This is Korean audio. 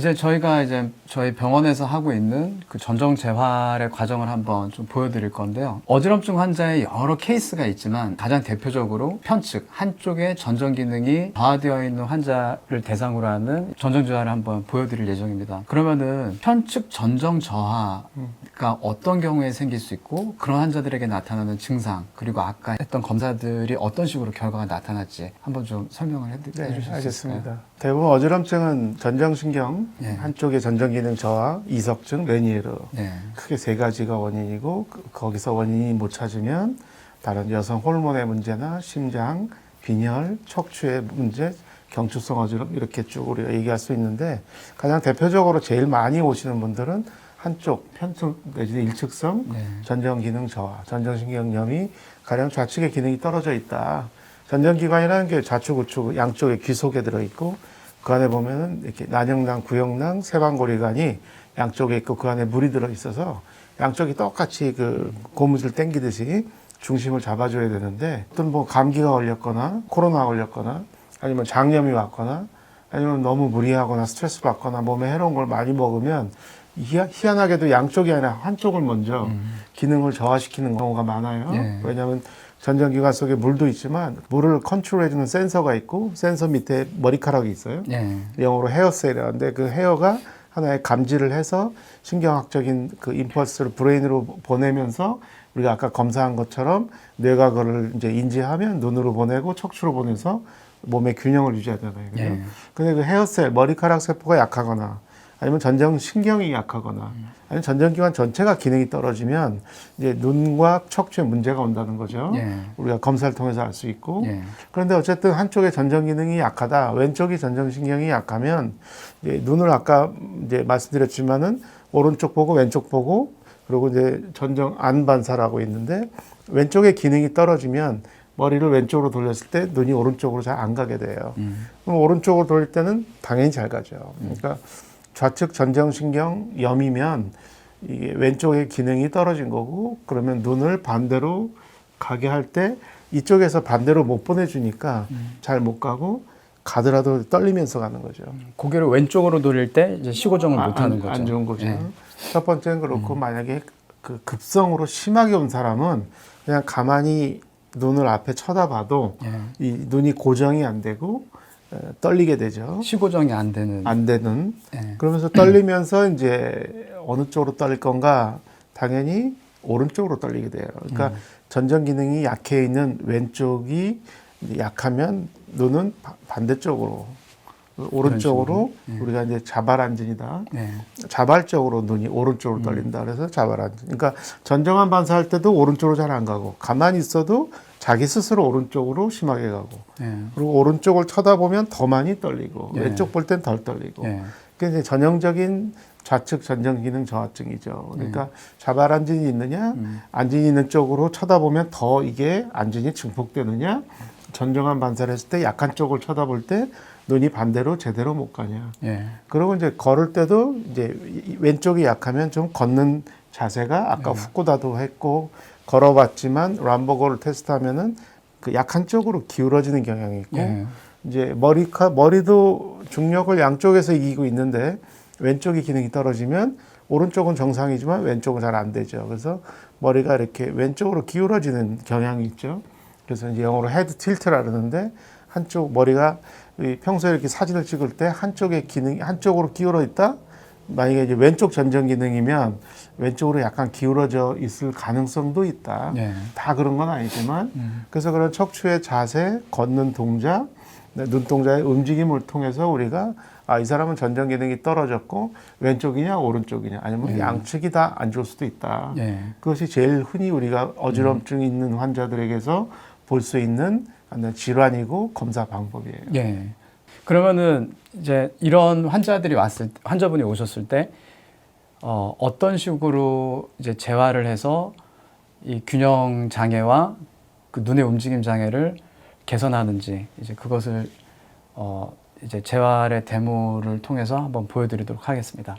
이제 저희가 이제 저희 병원에서 하고 있는 그 전정 재활의 과정을 한번 좀 보여드릴 건데요. 어지럼증 환자의 여러 케이스가 있지만 가장 대표적으로 편측 한쪽의 전정 기능이 저하되어 있는 환자를 대상으로 하는 전정 재활을 한번 보여드릴 예정입니다. 그러면은 편측 전정 저하가 어떤 경우에 생길 수 있고 그런 환자들에게 나타나는 증상 그리고 아까 했던 검사들이 어떤 식으로 결과가 나타날지 한번 좀 설명을 해, 네, 해주실 수 있을까요? 알겠습니다. 대부분 어지럼증은 전정신경 네. 한쪽의 전정기능 저하, 이석증, 레니에르 네. 크게 세 가지가 원인이고 그- 거기서 원인이 못 찾으면 다른 여성 호르몬의 문제나 심장, 빈혈, 척추의 문제, 경추성 어지럼 이렇게 쭉 우리가 얘기할 수 있는데 가장 대표적으로 제일 많이 오시는 분들은 한쪽 편측 내지 일측성 네. 전정 기능 저하, 전정신경염이 가령 좌측의 기능이 떨어져 있다. 전정기관이라는 게 좌측, 우측 양쪽에 귀 속에 들어 있고 그 안에 보면은 이렇게 난형낭, 구형낭, 세방고리관이 양쪽에 있고 그 안에 물이 들어 있어서 양쪽이 똑같이 그 고무줄 당기듯이 중심을 잡아줘야 되는데 어떤 뭐 감기가 걸렸거나 코로나 걸렸거나 아니면 장염이 왔거나 아니면 너무 무리하거나 스트레스 받거나 몸에 해로운 걸 많이 먹으면 희한- 희한하게도 양쪽이 아니라 한쪽을 먼저 기능을 저하시키는 경우가 많아요. 예. 왜냐하면 전정기관 속에 물도 있지만 물을 컨트롤해주는 센서가 있고 센서 밑에 머리카락이 있어요. 네. 영어로 헤어셀이라는데 그 헤어가 하나의 감지를 해서 신경학적인 그 임펄스를 브레인으로 보내면서 우리가 아까 검사한 것처럼 뇌가 그걸 이제 인지하면 눈으로 보내고 척추로 보내서 몸의 균형을 유지하잖아요. 그죠? 예. 근데 그 헤어셀, 머리카락 세포가 약하거나 아니면 전정 신경이 약하거나 아니면 전정기관 전체가 기능이 떨어지면 이제 눈과 척추에 문제가 온다는 거죠. 예. 우리가 검사를 통해서 알 수 있고 예. 그런데 어쨌든 한쪽의 전정 기능이 약하다, 왼쪽이 전정 신경이 약하면 이제 눈을 아까 이제 말씀드렸지만은 오른쪽 보고 왼쪽 보고 그리고 이제 전정 안반사라고 있는데 왼쪽의 기능이 떨어지면 머리를 왼쪽으로 돌렸을 때 눈이 오른쪽으로 잘 안 가게 돼요. 음. 그럼 오른쪽으로 돌릴 때는 당연히 잘 가죠. 그러니까 좌측 전정신경 염이면 이게 왼쪽의 기능이 떨어진 거고 그러면 눈을 반대로 가게 할 때 이쪽에서 반대로 못 보내주니까 잘못 가고 가더라도 떨리면서 가는 거죠. 고개를 왼쪽으로 돌릴 때 이제 시고정을 아, 못 하는 안, 거죠. 안 좋은 거죠. 예. 첫 번째는 그렇고 만약에 그 급성으로 심하게 온 사람은 그냥 가만히 눈을 앞에 쳐다봐도 예. 이 눈이 고정이 안 되고 에, 떨리게 되죠. 시고정이 안 되는. 안 되는 예. 그러면서 떨리면서 이제 어느 쪽으로 떨릴 건가 당연히 오른쪽으로 떨리게 돼요. 그러니까 전정 기능이 약해 있는 왼쪽이 약하면 눈은 바- 반대쪽으로 오른쪽으로 우리가 이제 자발안진이다. 예. 자발적으로 눈이 오른쪽으로 떨린다. 그래서 자발안진. 그러니까 전정한 반사할 때도 오른쪽으로 잘 안 가고 가만히 있어도 자기 스스로 오른쪽으로 심하게 가고 예. 그리고 오른쪽을 쳐다보면 더 많이 떨리고 예. 왼쪽 볼 땐 덜 떨리고 예. 그게 전형적인 좌측 전정 기능 저하증이죠. 그러니까 네. 자발 안진이 있느냐, 음. 안진이 있는 쪽으로 쳐다보면 더 이게 안진이 증폭되느냐, 전정한 반사를 했을 때 약한 쪽을 쳐다볼 때 눈이 반대로 제대로 못 가냐. 예. 그리고 이제 걸을 때도 이제 이- 왼쪽이 약하면 좀 걷는 자세가 네. 아까 후쿠다도 했고 걸어봤지만 람버거를 테스트하면은 그 약한 쪽으로 기울어지는 경향이 있고 예. 이제 머리카 머리도 중력을 양쪽에서 이기고 있는데 왼쪽이 기능이 떨어지면 오른쪽은 정상이지만 왼쪽은 잘 안 되죠. 그래서 머리가 이렇게 왼쪽으로 기울어지는 경향이 있죠. 그래서 이제 영어로 헤드 틸트라 그러는데 한쪽 머리가 이 평소에 이렇게 사진을 찍을 때 한쪽의 기능이 한쪽으로 기울어 있다. 만약에 이제 왼쪽 전정 기능이면 왼쪽으로 약간 기울어져 있을 가능성도 있다. 예. 다 그런 건 아니지만 음. 그래서 그런 척추의 자세, 걷는 동작, 네, 눈동자의 움직임을 통해서 우리가 아, 이 사람은 전정 기능이 떨어졌고 왼쪽이냐 오른쪽이냐 아니면 양측이 다 안 좋을 수도 있다. 예. 그것이 제일 흔히 우리가 어지럼증 있는 환자들에게서 볼 수 있는 질환이고 검사 방법이에요. 예. 그러면은 이제 이런 환자들이 왔을 때- 환자분이 오셨을 때 어, 어떤 식으로 이제 재활을 해서 이 균형 장애와 그 눈의 움직임 장애를 개선하는지 이제 그것을 어, 이제 재활의 데모를 통해서 한번 보여드리도록 하겠습니다.